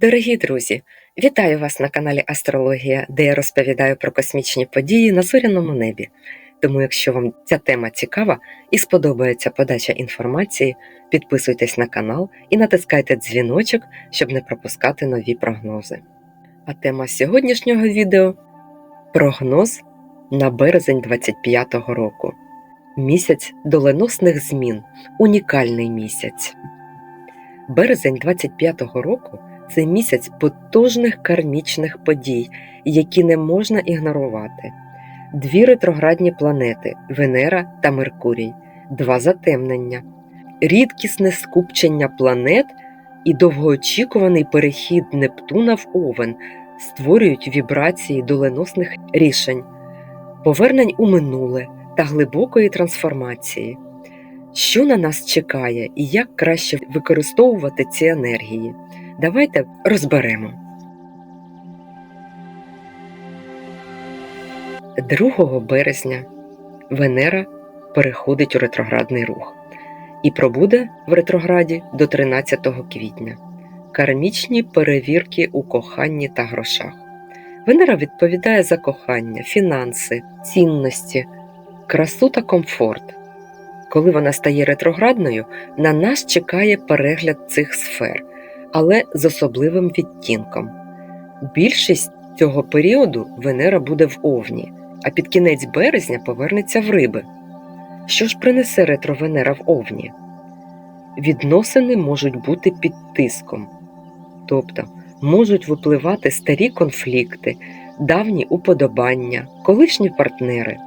Дорогі друзі, вітаю вас на каналі Астрологія, де я розповідаю про космічні події на зоряному небі. Тому, якщо вам ця тема цікава і сподобається подача інформації, підписуйтесь на канал і натискайте дзвіночок, щоб не пропускати нові прогнози. А тема сьогоднішнього відео прогноз на березень 25-го року. Місяць доленосних змін. Унікальний місяць. Березень 25-го року це місяць потужних кармічних подій, які не можна ігнорувати. Дві ретроградні планети Венера та Меркурій, два затемнення, рідкісне скупчення планет і довгоочікуваний перехід Нептуна в Овен створюють вібрації доленосних рішень, повернень у минуле та глибокої трансформації. Що на нас чекає і як краще використовувати ці енергії? Давайте розберемо. 2 березня Венера переходить у ретроградний рух і пробуде в ретрограді до 13 квітня. Кармічні перевірки у коханні та грошах. Венера відповідає за кохання, фінанси, цінності, красу та комфорт. Коли вона стає ретроградною, на нас чекає перегляд цих сфер, але з особливим відтінком. Більшість цього періоду Венера буде в Овні, а під кінець березня повернеться в риби. Що ж принесе ретро-Венера в Овні? Відносини можуть бути під тиском, тобто можуть випливати старі конфлікти, давні уподобання, колишні партнери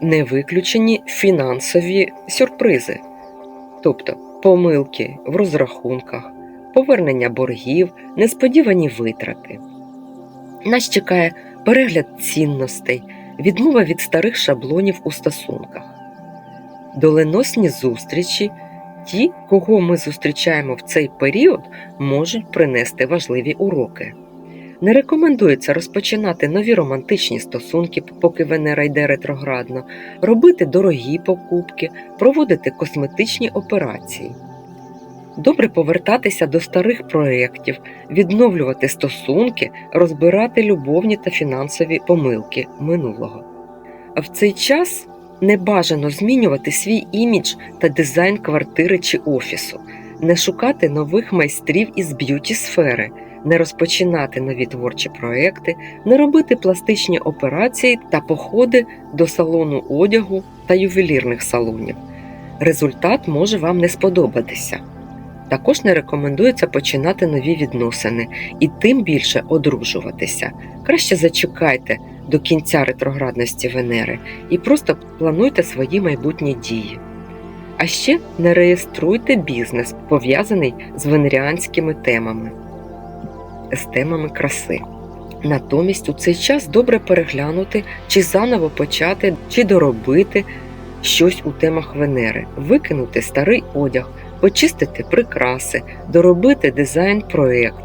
не виключені фінансові сюрпризи, тобто помилки в розрахунках, повернення боргів, несподівані витрати. Нас чекає перегляд цінностей, відмова від старих шаблонів у стосунках, доленосні зустрічі. Ті, кого ми зустрічаємо в цей період, можуть принести важливі уроки. Не рекомендується розпочинати нові романтичні стосунки, поки Венера йде ретроградно, робити дорогі покупки, проводити косметичні операції. Добре повертатися до старих проєктів, відновлювати стосунки, розбирати любовні та фінансові помилки минулого. А в цей час не бажано змінювати свій імідж та дизайн квартири чи офісу, не шукати нових майстрів із б'юті сфери не розпочинати нові творчі проекти, не робити пластичні операції та походи до салону одягу та ювелірних салонів. Результат може вам не сподобатися. Також не рекомендується починати нові відносини і тим більше одружуватися. Краще зачекайте до кінця ретроградності Венери і просто плануйте свої майбутні дії. А ще не реєструйте бізнес, пов'язаний з венеріанськими темами з темами краси. Натомість у цей час добре переглянути, чи заново почати, чи доробити щось у темах Венери, викинути старий одяг, почистити прикраси, доробити дизайн-проєкт,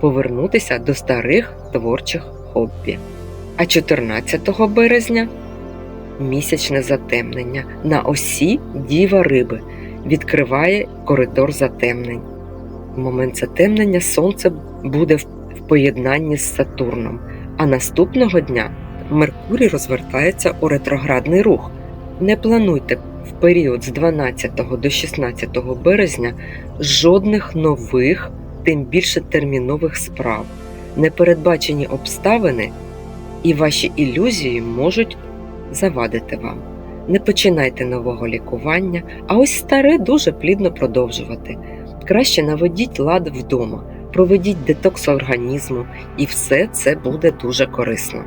повернутися до старих творчих хобі. А 14 березня місячне затемнення на осі Діва Риби відкриває коридор затемнень. В момент затемнення сонце буде в поєднанні з Сатурном, а наступного дня Меркурій розвертається у ретроградний рух. Не плануйте в період з 12 до 16 березня жодних нових, тим більше термінових справ. Непередбачені обставини і ваші ілюзії можуть завадити вам. Не починайте нового лікування, а ось старе дуже плідно продовжувати. Краще наведіть лад вдома, проведіть детокс організму, і все це буде дуже корисно.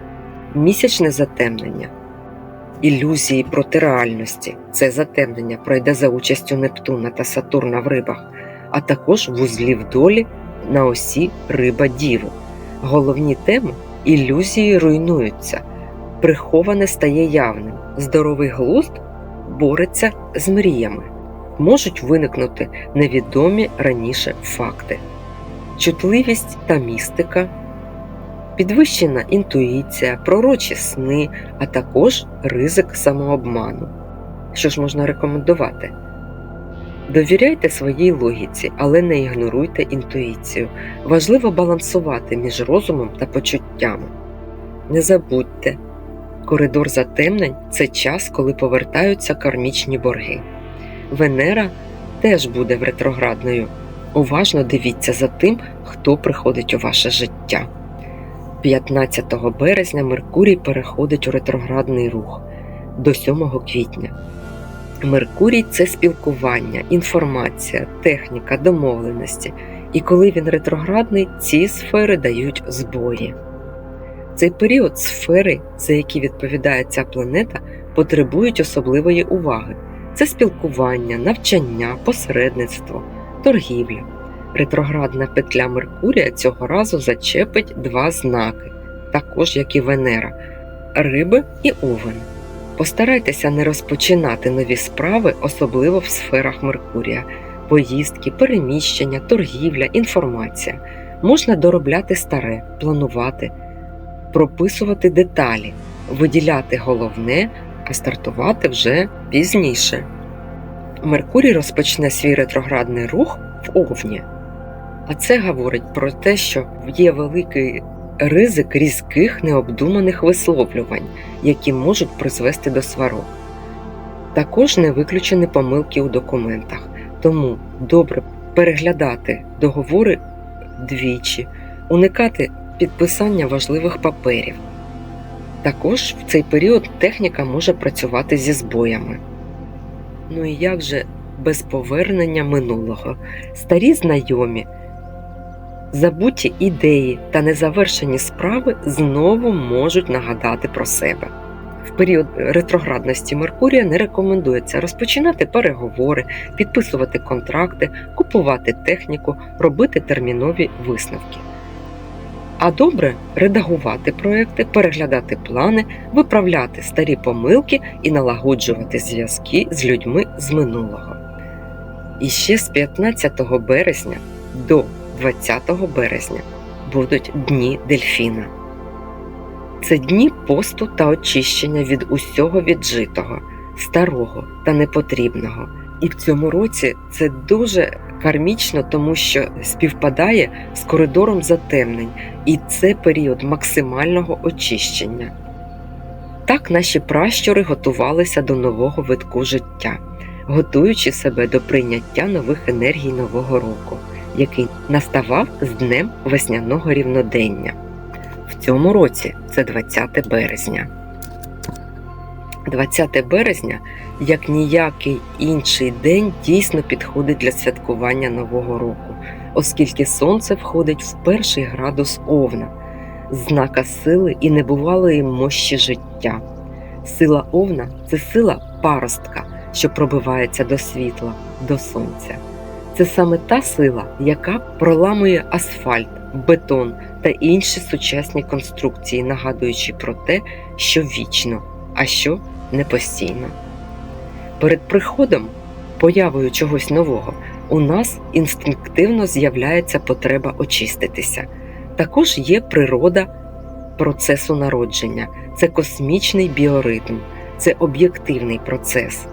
Місячне затемнення. Ілюзії проти реальності. Це затемнення пройде за участю Нептуна та Сатурна в рибах, а також вузлів долі на осі риба Діви. Головні теми ілюзії руйнуються, приховане стає явним, здоровий глузд бореться з мріями можуть виникнути невідомі раніше факти, чутливість та містика, підвищена інтуїція, пророчі сни, а також ризик самообману. Що ж можна рекомендувати? Довіряйте своїй логіці, але не ігноруйте інтуїцію. Важливо балансувати між розумом та почуттями. Не забудьте, коридор затемнень це час, коли повертаються кармічні борги. Венера теж буде в ретроградною. Уважно дивіться за тим, хто приходить у ваше життя. 15 березня Меркурій переходить у ретроградний рух до 7 квітня. Меркурій це спілкування, інформація, техніка, домовленості. І коли він ретроградний, ці сфери дають збої. Цей період сфери, за які відповідає ця планета, потребують особливої уваги. Це спілкування, навчання, посередництво, торгівля. Ретроградна петля Меркурія цього разу зачепить два знаки, також як і Венера риби і овен. Постарайтеся не розпочинати нові справи, особливо в сферах Меркурія, поїздки, переміщення, торгівля, інформація. Можна доробляти старе, планувати, прописувати деталі, виділяти головне, а стартувати вже пізніше. Меркурій розпочне свій ретроградний рух в Овні. А це говорить про те, що є великий ризик різких необдуманих висловлювань, які можуть призвести до сварок. Також не виключені помилки у документах, тому добре переглядати договори двічі, уникати підписання важливих паперів. Також в цей період техніка може працювати зі збоями. Ну і як же без повернення минулого? Старі знайомі, забуті ідеї та незавершені справи знову можуть нагадати про себе. В період ретроградності Меркурія не рекомендується розпочинати переговори, підписувати контракти, купувати техніку, робити термінові висновки. А добре редагувати проекти, переглядати плани, виправляти старі помилки і налагоджувати зв'язки з людьми з минулого. І ще з 15 березня до 20 березня будуть дні дельфіна. Це дні посту та очищення від усього віджитого, старого та непотрібного. І в цьому році це дуже кармічно, тому що співпадає з коридором затемнень, і це період максимального очищення. Так наші пращури готувалися до нового витку життя, готуючи себе до прийняття нових енергій нового року, який наставав з днем весняного рівнодення. В цьому році це 20 березня. 20 березня, як ніякий інший день, дійсно підходить для святкування Нового року, оскільки сонце входить в перший градус Овна, знака сили і небувалої мощі життя. Сила Овна це сила паростка, що пробивається до світла, до сонця. Це саме та сила, яка проламує асфальт, бетон та інші сучасні конструкції, нагадуючи про те, що вічно, а що не постійно. Перед приходом, появою чогось нового, у нас інстинктивно з'являється потреба очиститися. Також є природа процесу народження, це космічний біоритм, це об'єктивний процес.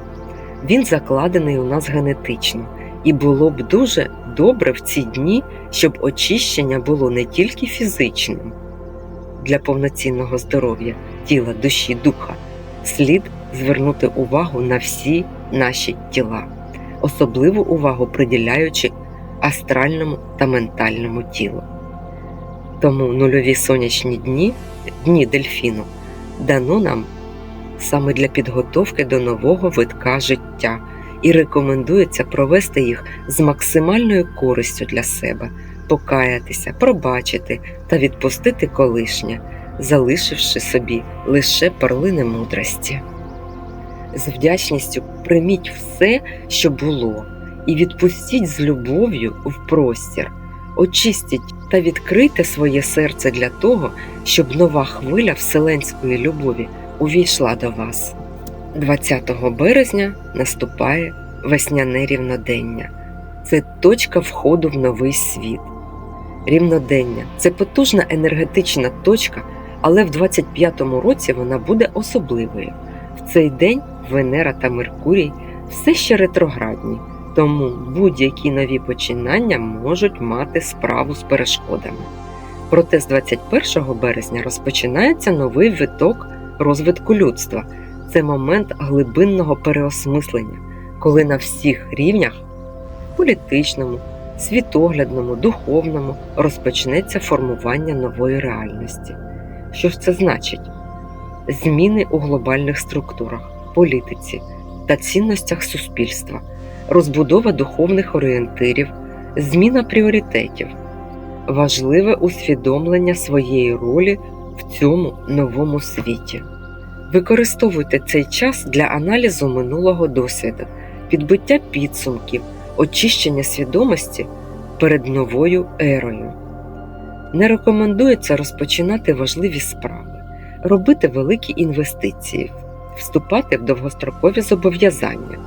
Він закладений у нас генетично, і було б дуже добре в ці дні, щоб очищення було не тільки фізичним для повноцінного здоров'я тіла, душі, духа. Слід звернути увагу на всі наші тіла, особливу увагу приділяючи астральному та ментальному тілу. Тому нульові сонячні дні, дні дельфіну, дано нам саме для підготовки до нового витка життя і рекомендується провести їх з максимальною користю для себе, покаятися, пробачити та відпустити колишнє, залишивши собі лише перлини мудрості. З вдячністю прийміть все, що було, і відпустіть з любов'ю в простір, очистіть та відкрийте своє серце для того, щоб нова хвиля вселенської любові увійшла до вас. 20 березня наступає весняне рівнодення. Це точка входу в новий світ. Рівнодення це потужна енергетична точка, але в 25-му році вона буде особливою. В цей день Венера та Меркурій все ще ретроградні, Тому будь-які нові починання можуть мати справу з перешкодами. Проте з 21 березня розпочинається новий виток розвитку людства. Це момент глибинного переосмислення, коли на всіх рівнях політичному, світоглядному, духовному розпочнеться формування нової реальності. Що ж це значить? Зміни у глобальних структурах, політиці та цінностях суспільства, розбудова духовних орієнтирів, зміна пріоритетів, важливе усвідомлення своєї ролі в цьому новому світі. Використовуйте цей час для аналізу минулого досвіду, підбиття підсумків, очищення свідомості перед новою ерою. Не рекомендується розпочинати важливі справи, робити великі інвестиції, вступати в довгострокові зобов'язання.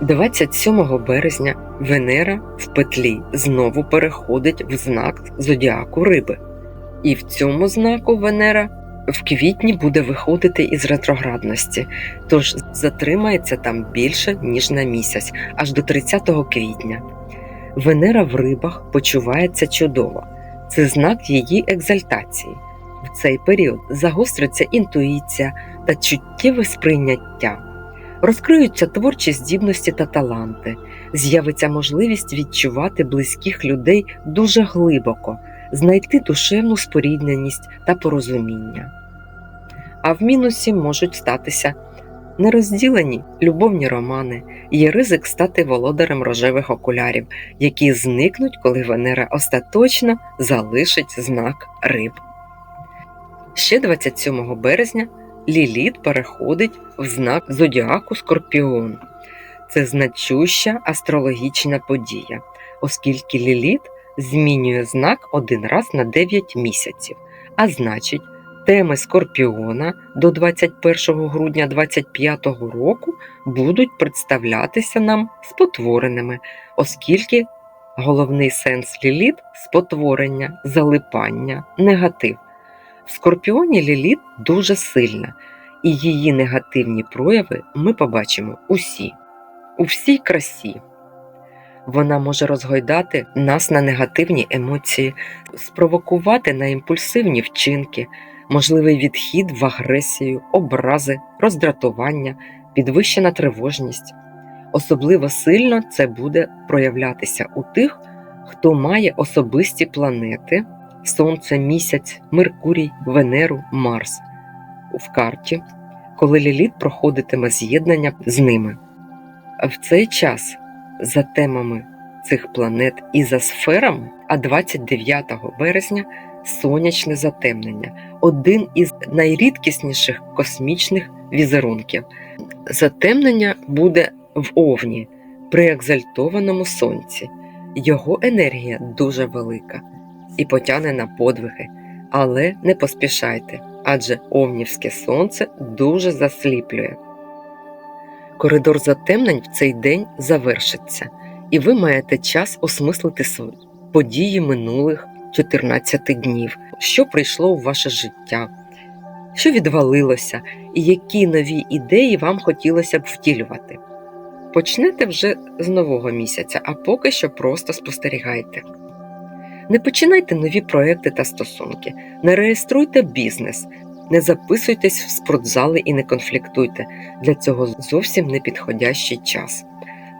27 березня Венера в петлі знову переходить в знак зодіаку Риби. І в цьому знаку Венера в квітні буде виходити із ретроградності, тож затримається там більше, ніж на місяць, аж до 30 квітня. Венера в рибах почувається чудово. Це знак її екзальтації. В цей період загостриться інтуїція та чуттєве сприйняття. Розкриються творчі здібності та таланти, з'явиться можливість відчувати близьких людей дуже глибоко, знайти душевну спорідненість та порозуміння. А в мінусі можуть статися нерозділені любовні романи, є ризик стати володарем рожевих окулярів, які зникнуть, коли Венера остаточно залишить знак риб. Ще 27 березня Ліліт переходить в знак зодіаку Скорпіон. Це значуща астрологічна подія, оскільки Ліліт змінює знак один раз на 9 місяців, а значить, теми Скорпіона до 21 грудня 2025 року будуть представлятися нам спотвореними, оскільки головний сенс Ліліт спотворення, залипання, негатив. В Скорпіоні Ліліт дуже сильна, і її негативні прояви ми побачимо усі, у всій красі. Вона може розгойдати нас на негативні емоції, спровокувати на імпульсивні вчинки, можливий відхід в агресію, образи, роздратування, підвищена тривожність. Особливо сильно це буде проявлятися у тих, хто має особисті планети. Сонце, місяць, Меркурій, Венеру, Марс в карті, коли Ліліт проходитиме з'єднання з ними. В цей час за темами цих планет і за сферами, а 29 березня сонячне затемнення один із найрідкісніших космічних візерунків. Затемнення буде в Овні при екзальтованому сонці. Його енергія дуже велика і потягне на подвиги. Але не поспішайте, адже Овнівське сонце дуже засліплює. Коридор затемнень в цей день завершиться, і ви маєте час осмислити свої події минулих 14 днів, що прийшло у ваше життя, що відвалилося, і які нові ідеї вам хотілося б втілювати. Почнете вже з нового місяця, а поки що просто спостерігайте. Не починайте нові проекти та стосунки, не реєструйте бізнес, не записуйтесь в спортзали і не конфліктуйте. Для цього зовсім не підходящий час.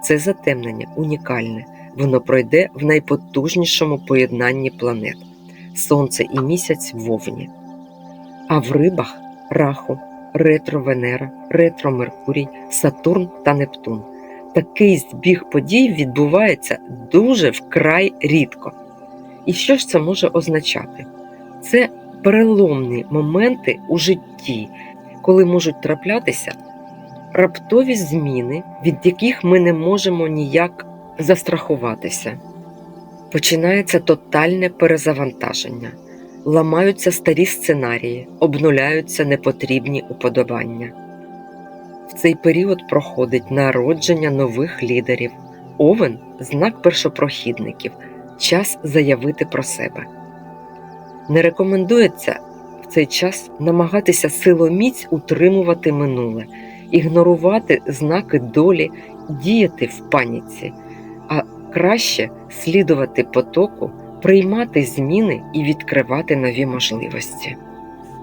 Це затемнення унікальне, воно пройде в найпотужнішому поєднанні планет Сонце і місяць вовні. А в рибах раху, ретро Венера, ретро Меркурій, Сатурн та Нептун. Такий збіг подій відбувається дуже вкрай рідко. І що ж це може означати? Це переломні моменти у житті, коли можуть траплятися раптові зміни, від яких ми не можемо ніяк застрахуватися. Починається тотальне перезавантаження, ламаються старі сценарії, обнуляються непотрібні уподобання. В цей період проходить народження нових лідерів, овен знак першопрохідників час заявити про себе. Не рекомендується в цей час намагатися силоміць утримувати минуле, ігнорувати знаки долі діяти в паніці, а краще слідувати потоку, приймати зміни і відкривати нові можливості.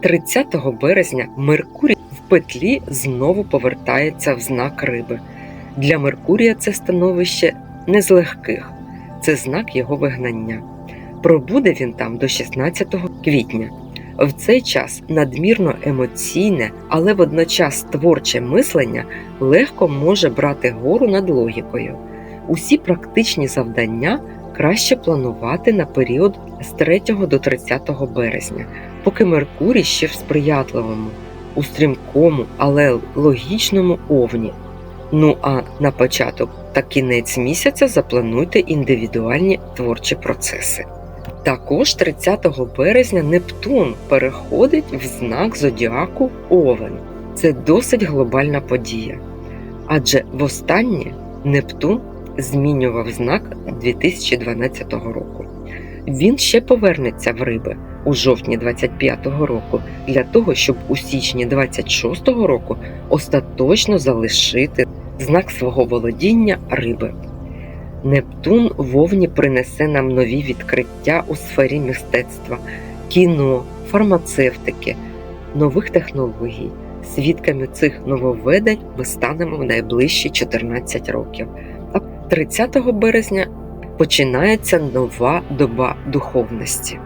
30 березня Меркурій в петлі знову повертається в знак риби. Для Меркурія це становище не з легких, це знак його вигнання. Пробуде він там до 16 квітня. В цей час надмірно емоційне, але водночас творче мислення легко може брати гору над логікою. Усі практичні завдання краще планувати на період з 3 до 30 березня, поки Меркурій ще в сприятливому, у стрімкому, але логічному овні. Ну а на початок та кінець місяця заплануйте індивідуальні творчі процеси. Також 30 березня Нептун переходить в знак зодіаку Овен. Це досить глобальна подія. Адже востаннє Нептун змінював знак 2012 року. Він ще повернеться в риби у жовтні 25-го року для того, щоб у січні 26-го року остаточно залишити знак свого володіння риби. Нептун вовні принесе нам нові відкриття у сфері мистецтва, кіно, фармацевтики, нових технологій. Свідками цих нововведень ми станемо в найближчі 14 років. А 30 березня починається нова доба духовності.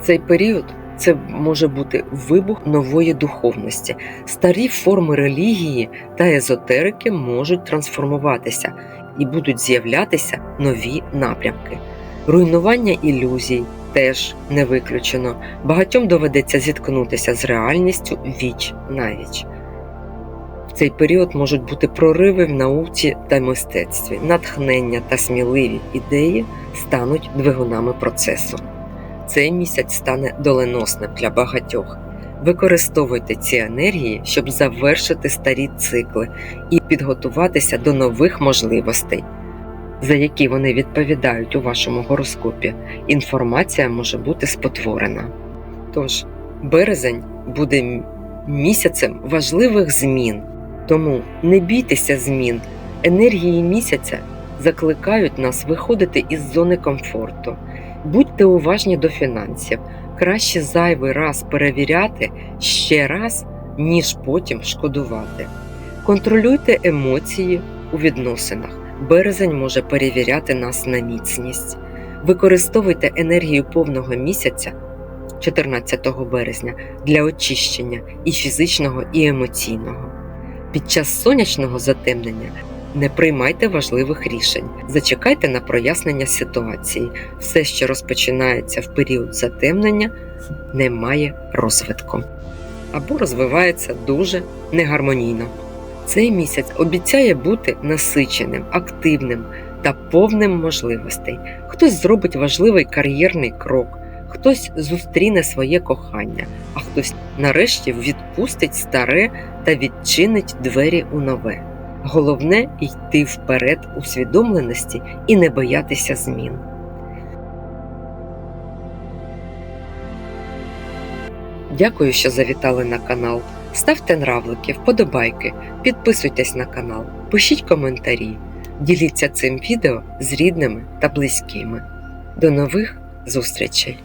В цей період це може бути вибух нової духовності. Старі форми релігії та езотерики можуть трансформуватися і будуть з'являтися нові напрямки. Руйнування ілюзій теж не виключено. Багатьом доведеться зіткнутися з реальністю віч навіч. В цей період можуть бути прориви в науці та мистецтві, натхнення та сміливі ідеї стануть двигунами процесу. Цей місяць стане доленосним для багатьох. Використовуйте ці енергії, щоб завершити старі цикли і підготуватися до нових можливостей, за які вони відповідають у вашому гороскопі. Інформація може бути спотворена. Тож, березень буде місяцем важливих змін, тому не бійтеся змін. Енергії місяця закликають нас виходити із зони комфорту. Будьте уважні до фінансів. Краще зайвий раз перевіряти ще раз, ніж потім шкодувати. Контролюйте емоції у відносинах. Березень може перевіряти нас на міцність. Використовуйте енергію повного місяця 14 березня для очищення і фізичного, і емоційного. Під час сонячного затемнення не приймайте важливих рішень, зачекайте на прояснення ситуації. Все, що розпочинається в період затемнення, не має розвитку або розвивається дуже негармонійно. Цей місяць обіцяє бути насиченим, активним та повним можливостей. Хтось зробить важливий кар'єрний крок, хтось зустріне своє кохання, а хтось нарешті відпустить старе та відчинить двері у нове. Головне йти вперед усвідомленості і не боятися змін. Дякую, що завітали на канал. Ставте нравлики, вподобайки, підписуйтесь на канал, пишіть коментарі, діліться цим відео з рідними та близькими. До нових зустрічей!